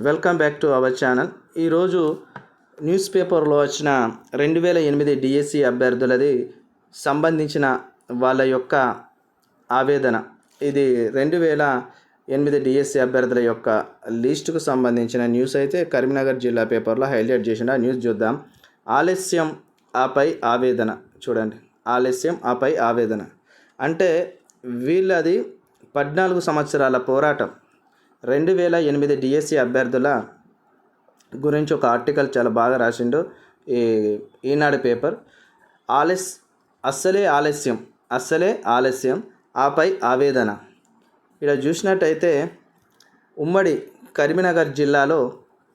Welcome back to our channel ఈరోజు news పేపర్లో వచ్చిన రెండు వేల ఎనిమిది డిఎస్సి అభ్యర్థులది సంబంధించిన వాళ్ళ యొక్క ఆవేదన. ఇది రెండు వేల ఎనిమిది డిఎస్సి అభ్యర్థుల యొక్క లిస్టుకు సంబంధించిన న్యూస్ అయితే కరీంనగర్ జిల్లా పేపర్లో హైలైట్ చేసిన న్యూస్ చూద్దాం. ఆలస్యం ఆపై ఆవేదన. చూడండి. ఆలస్యం ఆపై ఆవేదన. అంటే వీళ్ళది పద్నాలుగు సంవత్సరాల పోరాటం. రెండు వేల ఎనిమిది డిఎస్సి అభ్యర్థుల గురించి ఒక ఆర్టికల్ చాలా బాగా రాసిండు. ఈ ఈనాడు పేపర్. ఆలస్ అస్సలే ఆలస్యం అస్సలే ఆలస్యం ఆపై ఆవేదన. ఇక్కడ చూసినట్టయితే ఉమ్మడి కరీంనగర్ జిల్లాలో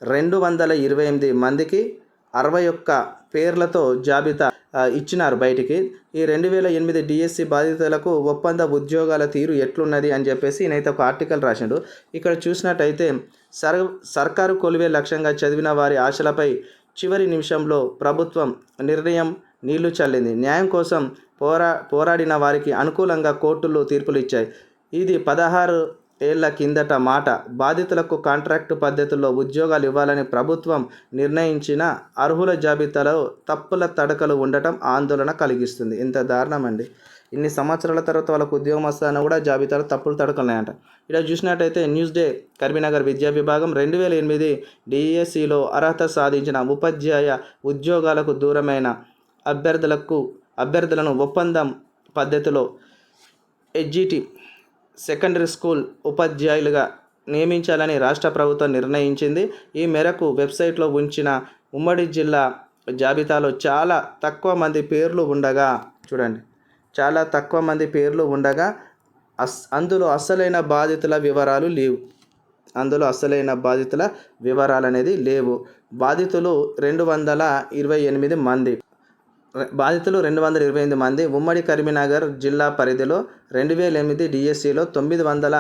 రెండు వందల ఇరవై ఎనిమిది మందికి అరవై ఒక్క పేర్లతో జాబితా ఇచ్చినారు బయటికి. ఈ రెండు వేల ఎనిమిది డిఎస్సి బాధితులకు ఒప్పంద ఉద్యోగాల తీరు ఎట్లున్నది అని చెప్పేసి నేనైతే ఒక ఆర్టికల్ రాసిండు. ఇక్కడ చూసినట్టయితే సర్ సర్కారు కొలివే లక్ష్యంగా చదివిన వారి ఆశలపై చివరి నిమిషంలో ప్రభుత్వం నిర్ణయం నీళ్ళు చల్లింది. న్యాయం కోసం పోరా పోరాడిన వారికి అనుకూలంగా కోర్టులు తీర్పులు ఇచ్చాయి. ఇది పదహారు ఏళ్ళ కిందట మాట బాధితులకు కాంట్రాక్టు పద్ధతుల్లో ఉద్యోగాలు ఇవ్వాలని ప్రభుత్వం నిర్ణయించిన అర్హుల జాబితాలో తప్పుల తడకలు ఉండటం ఆందోళన కలిగిస్తుంది. ఇంత దారుణం అండి ఇన్ని సంవత్సరాల తర్వాత వాళ్ళకు ఉద్యోగం వస్తాయని కూడా జాబితాలో తప్పులు తడకలున్నాయంట. ఇలా చూసినట్టయితే న్యూస్ డే కరీంనగర్ విద్యా విభాగం రెండు వేల ఎనిమిది డిఎస్సిలో అర్హత సాధించిన ఉపాధ్యాయ ఉద్యోగాలకు దూరమైన అభ్యర్థులకు అభ్యర్థులను ఒప్పందం పద్ధతిలో ఎడ్జిటి సెకండరీ స్కూల్ ఉపాధ్యాయులుగా నియమించాలని రాష్ట్ర ప్రభుత్వం నిర్ణయించింది. ఈ మేరకు వెబ్సైట్లో ఉంచిన ఉమ్మడి జిల్లా జాబితాలో చాలా తక్కువ మంది పేర్లు ఉండగా చూడండి చాలా తక్కువ మంది పేర్లు ఉండగా అస్ అందులో అస్సలైన బాధితుల వివరాలు లేవు. అందులో అస్సలైన బాధితుల వివరాలు అనేది లేవు. బాధితులు రెండు వందల ఇరవై ఎనిమిది మంది. బాధితులు రెండు వందల ఇరవై ఎనిమిది మంది. ఉమ్మడి కరీంనగర్ జిల్లా పరిధిలో రెండు వేల ఎనిమిది డిఎస్సిలో తొమ్మిది వందల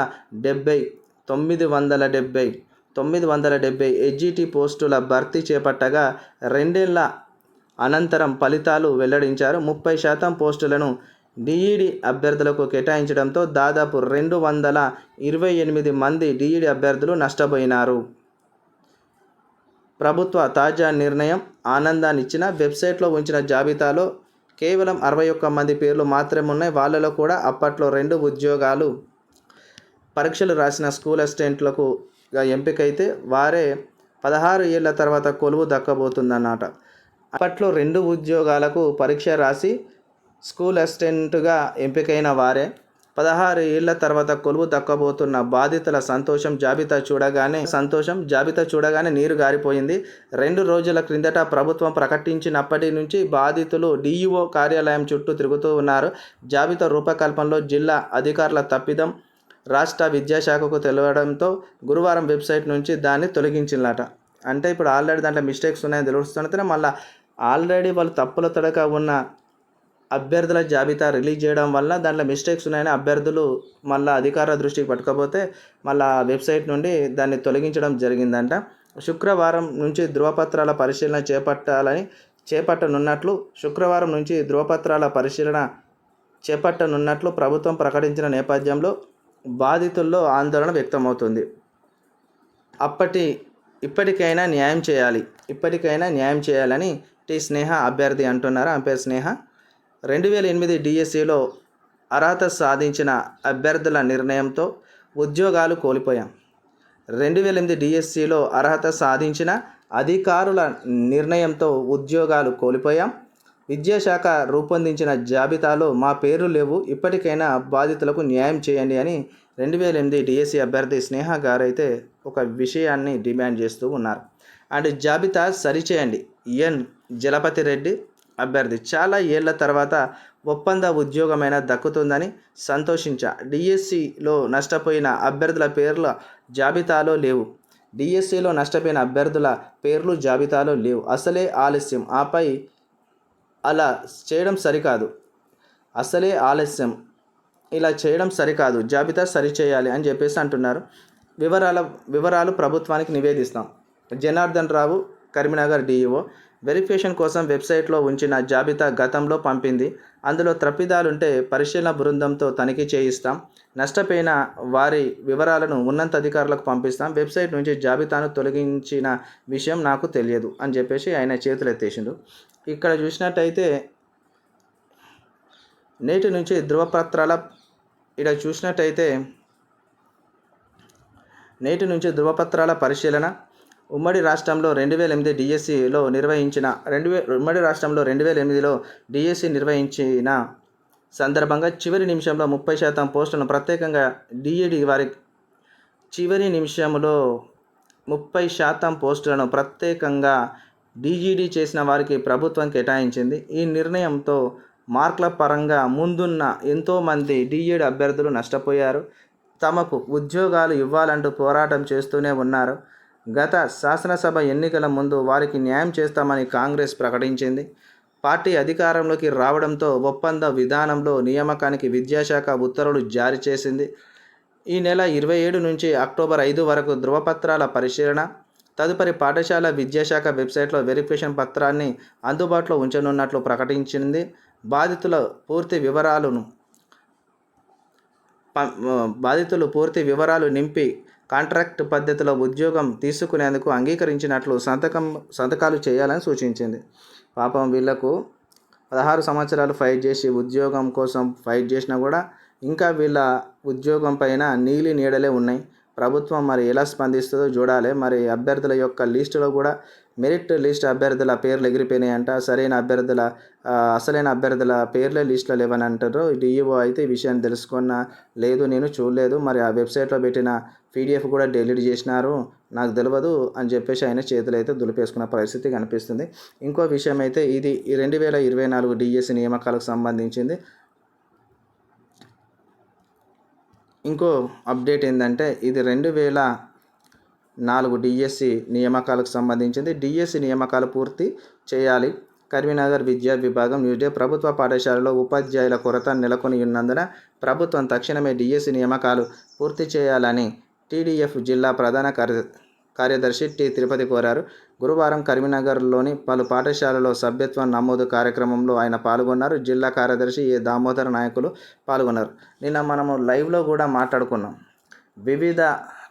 డెబ్బై తొమ్మిది వందల డెబ్బై తొమ్మిది వందల డెబ్బై ఎడ్జిటి పోస్టుల భర్తీ చేపట్టగా రెండేళ్ళ అనంతరం ఫలితాలు వెల్లడించారు. ముప్పై శాతం పోస్టులను డిఈడి అభ్యర్థులకు కేటాయించడంతో దాదాపు రెండు వందల ఇరవై ఎనిమిది మంది డిఈడి అభ్యర్థులు నష్టపోయినారు. ప్రభుత్వ తాజా నిర్ణయం ఆనందాన్ని ఇచ్చిన వెబ్సైట్లో ఉంచిన జాబితాలో కేవలం అరవై ఒక్క మంది పేర్లు మాత్రమే ఉన్నాయి వాళ్ళలో కూడా అప్పట్లో రెండు ఉద్యోగాలు పరీక్షలు రాసిన స్కూల్ అసిస్టెంట్లకు ఎంపికైతే వారే పదహారు ఏళ్ళ తర్వాత కొలువు దక్కబోతుందన్నమాట. అప్పట్లో రెండు ఉద్యోగాలకు పరీక్ష రాసి స్కూల్ అసిస్టెంట్గా ఎంపికైన వారే పదహారు ఏళ్ళ తర్వాత కొలువు దక్కబోతున్న బాధితుల సంతోషం జాబితా చూడగానే సంతోషం జాబితా చూడగానే నీరు గారిపోయింది. రెండు రోజుల క్రిందట ప్రభుత్వం ప్రకటించినప్పటి నుంచి బాధితులు డిఈఓ కార్యాలయం చుట్టూ తిరుగుతూ ఉన్నారు. జాబితా రూపకల్పనలో జిల్లా అధికారుల తప్పిదం రాష్ట్ర విద్యాశాఖకు తెలవడంతో గురువారం వెబ్సైట్ నుంచి దాన్ని తొలగించిందట అంటే ఇప్పుడు ఆల్రెడీ దాంట్లో మిస్టేక్స్ ఉన్నాయని తెలుస్తున్నట్టే మళ్ళీ ఆల్రెడీ వాళ్ళు తప్పుల తడక ఉన్న అభ్యర్థుల జాబితా రిలీజ్ చేయడం వల్ల దాంట్లో మిస్టేక్స్ ఉన్నాయని అభ్యర్థులు మళ్ళీ అధికారుల దృష్టికి పట్టుకపోతే మళ్ళీ వెబ్సైట్ నుండి దాన్ని తొలగించడం జరిగిందంట. శుక్రవారం నుంచి ధృవపత్రాల పరిశీలన చేపట్టాలని చేపట్టనున్నట్లు శుక్రవారం నుంచి ధృవపత్రాల పరిశీలన చేపట్టనున్నట్లు ప్రభుత్వం ప్రకటించిన నేపథ్యంలో బాధితుల్లో ఆందోళన వ్యక్తమవుతుంది. అప్పటి ఇప్పటికైనా న్యాయం చేయాలి ఇప్పటికైనా న్యాయం చేయాలని టి స్నేహ అభ్యర్థి అంటున్నారు? ఆమె పేరు స్నేహ? రెండు వేల ఎనిమిది డిఎస్సిలో అర్హత సాధించిన అభ్యర్థుల నిర్ణయంతో ఉద్యోగాలు కోల్పోయాం. రెండు వేల ఎనిమిది డిఎస్సిలో అర్హత సాధించిన అధికారుల నిర్ణయంతో ఉద్యోగాలు కోల్పోయాం. విద్యాశాఖ రూపొందించిన జాబితాలో మా పేర్లు లేవు. ఇప్పటికైనా బాధితులకు న్యాయం చేయండి అని రెండు వేల ఎనిమిది డిఎస్సి అభ్యర్థి స్నేహ గారైతే ఒక విషయాన్ని డిమాండ్ చేస్తూ ఉన్నారు. అండ్ జాబితా సరిచేయండి. ఎన్. జలపతి రెడ్డి అభ్యర్థి చాలా ఏళ్ళ తర్వాత ఒప్పంద ఉద్యోగమైనా దక్కుతుందని సంతోషించా. డిఎస్సిలో నష్టపోయిన అభ్యర్థుల పేర్ల జాబితాలో లేవు. డిఎస్సిలో నష్టపోయిన అభ్యర్థుల పేర్లు జాబితాలో లేవు. అసలే ఆలస్యం. ఆపై అలా చేయడం సరికాదు. అసలే ఆలస్యం. ఇలా చేయడం సరికాదు. జాబితా సరిచేయాలి అని చెప్పేసి అంటున్నారు. వివరాల వివరాలు ప్రభుత్వానికి నివేదిస్తాం. జనార్దన్ రావు కరీంనగర్ డిఈఓ వెరిఫికేషన్ కోసం వెబ్సైట్లో ఉంచిన జాబితా గతంలో పంపింది. అందులో తప్పిదాలుంటే పరిశీలన బృందంతో తనిఖీ చేయిస్తాం. నష్టపోయిన వారి వివరాలను ఉన్నత అధికారులకు పంపిస్తాం. వెబ్సైట్ నుంచి జాబితాను తొలగించిన విషయం నాకు తెలియదు అని చెప్పేసి ఆయన చేతులు ఎత్తేసిండు ఇక్కడ చూసినట్టయితే నేటి నుంచి ధృవపత్రాల ఇక్కడ చూసినట్టయితే నేటి నుంచి ధృవపత్రాల పరిశీలన ఉమ్మడి రాష్ట్రంలో రెండు వేల ఎనిమిది డిఎస్సిలో నిర్వహించిన రెండు వే ఉమ్మడి రాష్ట్రంలో రెండు వేల ఎనిమిదిలో డిఎస్సి నిర్వహించిన సందర్భంగా చివరి నిమిషంలో ముప్పై శాతం పోస్టులను ప్రత్యేకంగా డిఈడి వారి చివరి నిమిషంలో ముప్పై శాతం పోస్టులను ప్రత్యేకంగా డీజీడీ చేసిన వారికి ప్రభుత్వం కేటాయించింది. ఈ నిర్ణయంతో మార్కుల పరంగా ముందున్న ఎంతోమంది డిఈడి అభ్యర్థులు నష్టపోయారు. తమకు ఉద్యోగాలు ఇవ్వాలంటూ పోరాటం చేస్తూనే ఉన్నారు. గత శాసనసభ ఎన్నికల ముందు వారికి న్యాయం చేస్తామని కాంగ్రెస్ ప్రకటించింది. పార్టీ అధికారంలోకి రావడంతో ఒప్పంద విధానంలో నియామకానికి విద్యాశాఖ ఉత్తర్వులు జారీ చేసింది. ఈ నెల ఇరవై ఏడు నుంచి అక్టోబర్ ఐదు వరకు ధృవపత్రాల పరిశీలన తదుపరి పాఠశాల విద్యాశాఖ వెబ్సైట్లో వెరిఫికేషన్ పత్రాన్ని అందుబాటులో ఉంచనున్నట్లు ప్రకటించింది. బాధితుల పూర్తి వివరాలను బాధితులు పూర్తి వివరాలు నింపి కాంట్రాక్ట్ పద్ధతిలో ఉద్యోగం తీసుకునేందుకు అంగీకరించినట్లు సంతకం సంతకాలు చేయాలని సూచించింది. పాపం వీళ్ళకు పదహారు సంవత్సరాలు ఫైట్ చేసి ఉద్యోగం కోసం ఫైట్ చేసినా కూడా ఇంకా వీళ్ళ ఉద్యోగం పైన నీలి నీడలే ఉన్నాయి. ప్రభుత్వం మరి ఎలా స్పందిస్తుందో చూడాలి. మరి అభ్యర్థుల యొక్క లిస్టులో కూడా మెరిట్ లిస్ట్ అభ్యర్థుల పేర్లు ఎగిరిపోయినాయంట. సరైన అభ్యర్థుల అసలైన అభ్యర్థుల పేర్లే లిస్టులో లేవని అంటారు డిఈఓ అయితే ఈ విషయాన్ని తెలుసుకున్న లేదు నేను చూడలేదు. మరి ఆ వెబ్సైట్లో పెట్టిన పీడిఎఫ్ కూడా డిలీట్ చేసినారు. నాకు తెలియదు అని చెప్పేసి ఆయన చేతులు అయితే దులిపేసుకున్న పరిస్థితి కనిపిస్తుంది. ఇంకో విషయం అయితే ఇది ఈ రెండు వేల ఇరవై నాలుగు డిఎస్సి నియామకాలకు సంబంధించింది. ఇంకో అప్డేట్ ఏంటంటే ఇది రెండు వేల నాలుగు డిఎస్సి నియామకాలకు సంబంధించింది. డిఎస్సి నియామకాలు పూర్తి చేయాలి. కరీంనగర్ విద్యా విభాగం న్యూడే ప్రభుత్వ పాఠశాలలో ఉపాధ్యాయుల కొరత నెలకొని ఉన్నందున ప్రభుత్వం తక్షణమే డిఎస్సి నియామకాలు పూర్తి చేయాలని టీడీఎఫ్ జిల్లా ప్రధాన కార్య కార్యదర్శి టి తిరుపతి కోరారు. గురువారం కరీంనగర్లోని పలు పాఠశాలలో సభ్యత్వం నమోదు కార్యక్రమంలో ఆయన పాల్గొన్నారు. జిల్లా కార్యదర్శి ఏ దామోదర నాయకులు పాల్గొన్నారు. నిన్న మనము లైవ్లో కూడా మాట్లాడుకున్నాం. వివిధ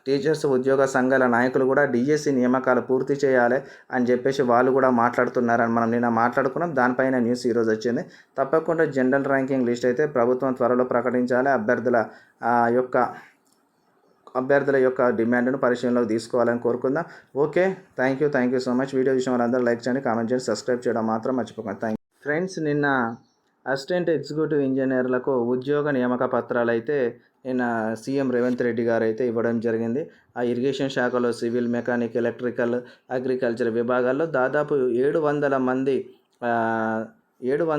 టీచర్స్ ఉద్యోగ సంఘాల నాయకులు కూడా డిఎస్సి నియామకాలు పూర్తి చేయాలి అని చెప్పేసి వాళ్ళు కూడా మాట్లాడుతున్నారని మనం నిన్న మాట్లాడుకున్నాం. దానిపైన న్యూస్ ఈరోజు వచ్చింది. తప్పకుండా జనరల్ ర్యాంకింగ్ లిస్ట్ అయితే ప్రభుత్వం త్వరలో ప్రకటించాలి. అభ్యర్థుల యొక్క అభ్యర్థుల యొక్క డిమాండ్ను పరిశీలనలోకి తీసుకోవాలని కోరుకుందాం. Okay thank you thank you so much. Video చూసిన వాళ్ళందరూ లైక్ చేయండి కామెంట్ చేయండి సబ్స్క్రైబ్ చేయడం మాత్రం మర్చిపోకండి. థ్యాంక్ ఫ్రెండ్స్ నిన్న అసిస్టెంట్ ఎగ్జిక్యూటివ్ ఇంజనీర్లకు ఉద్యోగ నియామక పత్రాలు అయితే నిన్న సీఎం రేవంత్ రెడ్డి గారు అయితే ఇవ్వడం జరిగింది. ఆ ఇరిగేషన్ శాఖలో సివిల్ మెకానిక్ ఎలక్ట్రికల్ అగ్రికల్చర్ విభాగాల్లో దాదాపు ఏడు వందల మంది ఏడు వంద